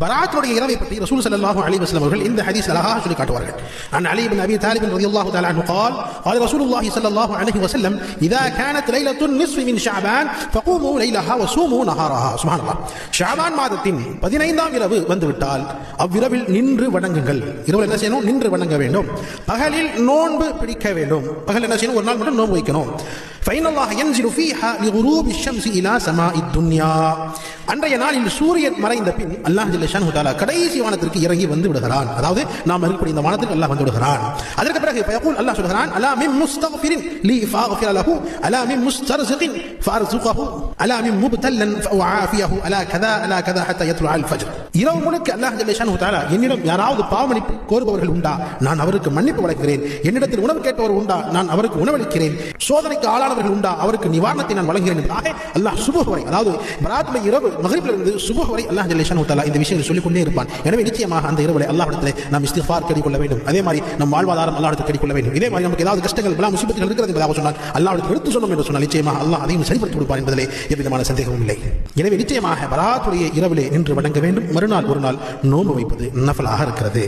பராத்துடைய இரவை பற்றி ரசூல் ஸல்லல்லாஹு அலைஹி வஸல்லம் அவர்கள் இந்த ஹதீஸ் அழகாக சொல்லி காட்டுவார்கள் عن علي بن ابي طالب رضي الله تعالى عنه قال قال رسول الله صلى الله عليه وسلم اذا كانت ليله النصف من شعبان فقوموا ليلها وصوموا نهارها سبحان الله ஷாபான் மாதத்தின் பதினைந்தாம் இரவு வந்துவிட்டால் அவ்விரவில் நின்று வணங்குங்கள் இரவில் என்ன செய்யணும் நின்று வணங்க வேண்டும் பகலில் நோன்பு பிடிக்க வேண்டும் பகல் என்ன செய்யணும் ஒரு நாள் மட்டும் நோன்பு வைக்கணும் فإن الله ينزل فيها لغروب الشمس إلى سماء الدنيا அன்றைய நாளில் சூரியன் மறைந்த பின் அல்லாஹ் ஜல்லஷானு தாலா கடைசி வானத்திற்கு இறங்கி வந்து விடுகிறான். அதாவது நாம் இருக்கக்கூடிய இந்த வானத்திற்கு அல்லாஹ் வந்து விடுகிறான். அதற்கு பிறகு பயகூல் அல்லாஹ் சொல்கிறான் அலா மின் முஸ்தஃபிரின் லீ ஃபாஃபிர லஹு அலா மின் முஸ்தர்ஸிகின் ஃபர்ஸுகஹு அலா மின் முப்தல்லன் ஃபஉஆஃபியஹு அலா கதா அலா கதா ஹத்தா யத்லுஅ அல் ஃபஜ்ர். இரவு முழுக்க அல்லாஹ் ஜல்லஷானு தாலா என்னிடம் யாராவது பாவமன்னிப்பு கோருபவர்கள் உண்டா? நான் அவருக்கு மன்னிப்பு வழங்குகிறேன். என்னிடத்தில் உணவு கேட்டவர் உண்டா? நான் அவருக்கு உணவளிக்கிறேன். சோதனைக்கு ஆளானவர்கள் உண்டா? அவருக்கு நிவாரணத்தை நான் வழங்குகிறேன் என்பதாக அல்லாஹ் சுபஹ் வரை அதாவது பராத்துடைய இரவு மகரிபிலிருந்து சுபஹ் வரை அல்லாஹ் ஜல்லேஷானு தஆலா இந்த விஷயங்களை சொல்லிக்கொண்டே இருப்பான். எனவே நிச்சயமாக அந்த இரவுல அல்லாஹிடத்தில் நாம் இஸ்திஃபார் கேடிக்கொள்ள வேண்டும். அதே மாதிரி நம் வாழ்வாதாரம் அல்லாஹிடத்தில் கேடிக்கொள்ள வேண்டும். இதே மாதிரி நமக்கு ஏதாவது கஷ்டங்கள் பல முசிபத்துகள் இருக்கிறது என்பதாக சொன்னால் அல்லாஹிடத்தில் எடுத்து சொன்னோம் என்று சொன்னால் நிச்சயமாக அல்லாஹ் அதையும் சரிப்படுத்தி கொடுப்பார் என்பதிலே எவ்விதமான சந்தேகமும் இல்லை. எனவே நிச்சயமாக பராத்துடைய இரவிலே நின்று வணங்க வேண்டும். மறுநாள் ஒரு நாள் நோன்பு வைப்பது நஃபலாக இருக்கிறது.